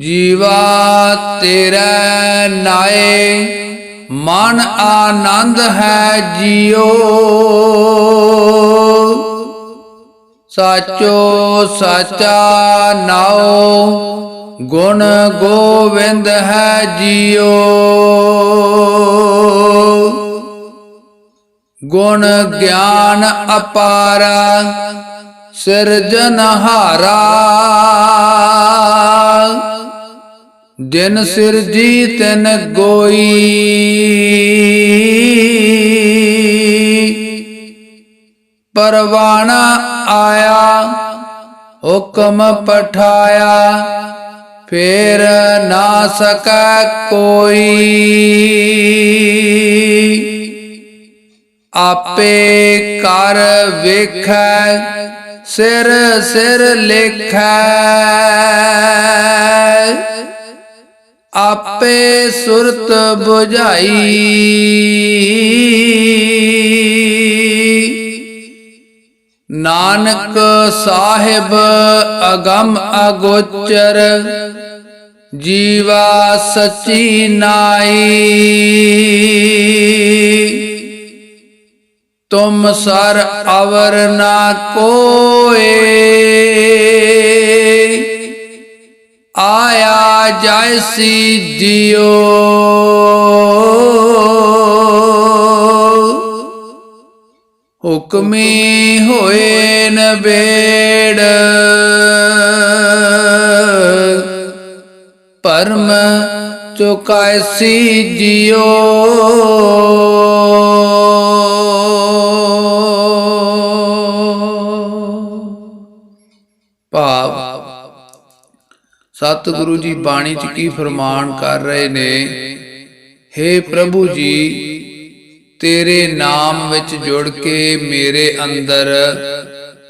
ਜੀਵਾ ਤੇਰਾ ਨਾਏ, ਮਨ ਆਨੰਦ ਹੈ ਜੀਓ। ਸਾਚੋ ਸਾਚਾ ਨਾਉ, ਗੁਣ ਗੋਵਿੰਦ ਹੈ ਜੀਓ। ਗੁਣ ਗਿਆਨ ਅਪਾਰਾ ਸਿਰਜਨਹਾਰਾ ਜਿਨ ਸਿਰਜੀ ਤਿਨ ਗੋਈ। ਪਰਵਾਣਾ ਆਇਆ, ਹੁਕਮ ਪਠਾਇਆ, ਫੇਰ ਨਾ ਸਕੈ ਕੋਈ। ਆਪੇ ਕਰ ਵੇਖੈ, ਸਿਰ ਸਿਰ ਲਿਖੈ। ਆਪੇ ਸੁਰਤ 부ਝਾਈ ਨਾਨਕ ਸਾਹਿਬ ਅਗਮ ਅਗੋਚਰ, ਜੀਵਾ ਸਚੀ ਨਾਈ। ਤੁਮ ਸਰ ਅਵਰ ਨਾ ਕੋਏ। ਆਇਆ ਜੈਸੀ ਜਿਉ ਹੁਕਮੀ ਹੋਏ ਨਬੇੜ ਪਰਮ ਚੁਕਾਇਸੀ ਜਿਉ ਸਤਿਗੁਰੂ ਜੀ ਬਾਣੀ ਚ ਕੀ ਫਰਮਾਨ ਕਰ ਰਹੇ ਨੇ? हे ਪ੍ਰਭੂ ਜੀ ਤੇਰੇ ਨਾਮ ਵਿੱਚ ਜੁੜ ਕੇ ਮੇਰੇ ਅੰਦਰ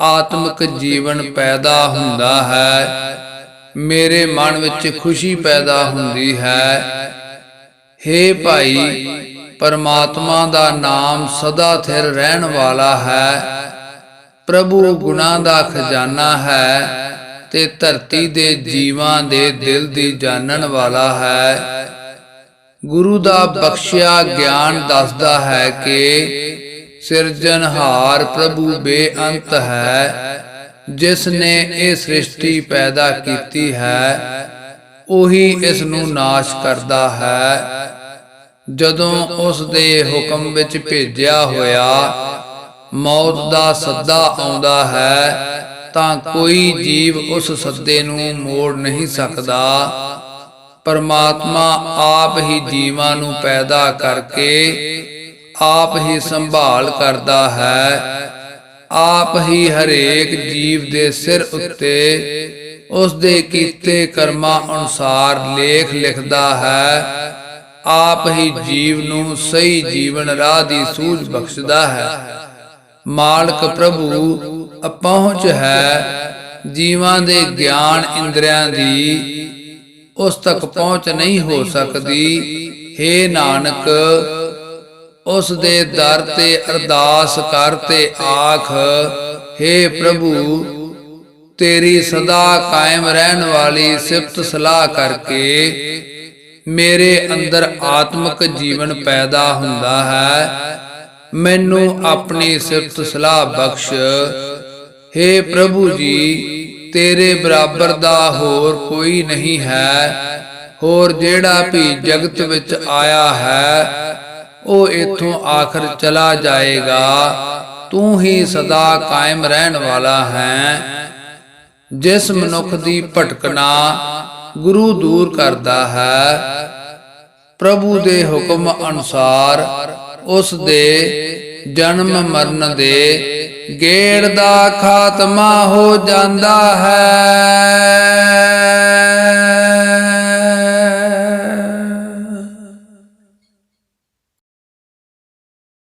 ਆਤਮਿਕ ਜੀਵਨ ਪੈਦਾ ਹੁੰਦਾ ਹੈ। ਮੇਰੇ ਮਨ ਵਿੱਚ ਖੁਸ਼ੀ ਪੈਦਾ ਹੁੰਦੀ ਹੈ। हे ਭਾਈ ਪਰਮਾਤਮਾ ਦਾ ਨਾਮ ਸਦਾ ਥਿਰ ਰਹਿਣ ਵਾਲਾ ਹੈ। ਪ੍ਰਭੂ ਗੁਣਾ ਦਾ ਖਜ਼ਾਨਾ ਹੈ। ਤੇ ਧਰਤੀ ਦੇ ਜੀਵਾਂ ਦੇ ਦਿਲ ਦੀ ਜਾਣਨ ਵਾਲਾ ਹੈ। ਗੁਰੂ ਦਾ ਬਖਸ਼ਿਆ ਗਿਆਨ ਦੱਸਦਾ ਹੈ ਕਿ ਸਿਰਜਣਹਾਰ ਪ੍ਰਭੂ ਬੇਅੰਤ ਹੈ ਜਿਸ ਨੇ ਇਹ ਸ੍ਰਿਸ਼ਟੀ ਪੈਦਾ ਕੀਤੀ ਹੈ, ਉਹੀ ਇਸ ਨੂੰ ਨਾਸ਼ ਕਰਦਾ ਹੈ। ਜਦੋਂ ਉਸ ਦੇ ਹੁਕਮ ਵਿੱਚ ਭੇਜਿਆ ਹੋਇਆ, ਮੌਤ ਦਾ ਸੱਦਾ ਆਉਂਦਾ ਹੈ ਤਾਂ ਕੋਈ ਜੀਵ ਉਸ ਸੱਦੇ ਨੂੰ ਮੋੜ ਨਹੀਂ ਸਕਦਾ। ਪਰਮਾਤਮਾ ਆਪ ਹੀ ਜੀਵਾਂ ਨੂੰ ਪੈਦਾ ਕਰਕੇ ਆਪ ਹੀ ਸੰਭਾਲ ਕਰਦਾ ਹੈ। ਆਪ ਹੀ ਹਰੇਕ ਜੀਵ ਦੇ ਸਿਰ ਉੱਤੇ ਉਸ ਦੇ ਕੀਤੇ ਕਰਮਾਂ ਅਨੁਸਾਰ ਲੇਖ ਲਿਖਦਾ ਹੈ। ਆਪ ਹੀ ਜੀਵ ਨੂੰ ਸਹੀ ਜੀਵਨ ਰਾਹ ਦੀ ਸੂਝ ਬਖਸ਼ਦਾ ਹੈ। ਮਾਲਕ ਪ੍ਰਭੂ ਅਪਹੁੰਚ ਹੈ ਜੀਵਾਂ ਦੇ ਗਿਆਨ ਇੰਦਰੀਆਂ ਦੀ, ਉਸ ਤੱਕ ਪਹੁੰਚ ਨਹੀਂ ਹੋ ਸਕਦੀ। हे ਨਾਨਕ, ਉਸ ਦੇ ਦਰ ਤੇ ਅਰਦਾਸ ਕਰ ਤੇ ਆਖ हे ਪ੍ਰਭੂ, ਤੇਰੀ ਸਦਾ ਕਾਇਮ ਰਹਿਣ ਵਾਲੀ ਸਿਫਤ ਸਲਾਹ ਕਰਕੇ ਮੇਰੇ ਅੰਦਰ ਆਤਮਿਕ ਜੀਵਨ ਪੈਦਾ ਹੁੰਦਾ ਹੈ। ਮੈਨੂੰ ਆਪਣੀ ਸਿਫਤ ਸਲਾਹ ਬਖਸ਼। हे ਪ੍ਰਭੂ ਜੀ, ਤੇਰੇ ਬਰਾਬਰ ਦਾ ਹੋਰ ਕੋਈ ਨਹੀਂ ਹੈ। ਹੋਰ ਜਿਹੜਾ ਵੀ ਜਗਤ ਵਿੱਚ ਆਇਆ ਹੈ, ਉਹ ਇਥੋਂ ਆਖਰ ਚਲਾ ਜਾਏਗਾ। ਤੂੰ ਹੀ ਸਦਾ ਕਾਇਮ ਰਹਿਣ ਵਾਲਾ ਹੈ। ਜਿਸ ਮਨੁੱਖ ਦੀ ਭਟਕਣਾ ਗੁਰੂ ਦੂਰ ਕਰਦਾ ਹੈ, ਪ੍ਰਭੂ ਦੇ ਹੁਕਮ ਅਨੁਸਾਰ ਉਸ ਦੇ ਜਨਮ ਮਰਨ ਦੇ ਗੇੜ ਦਾ ਖਾਤਮਾ ਹੋ ਜਾਂਦਾ ਹੈ।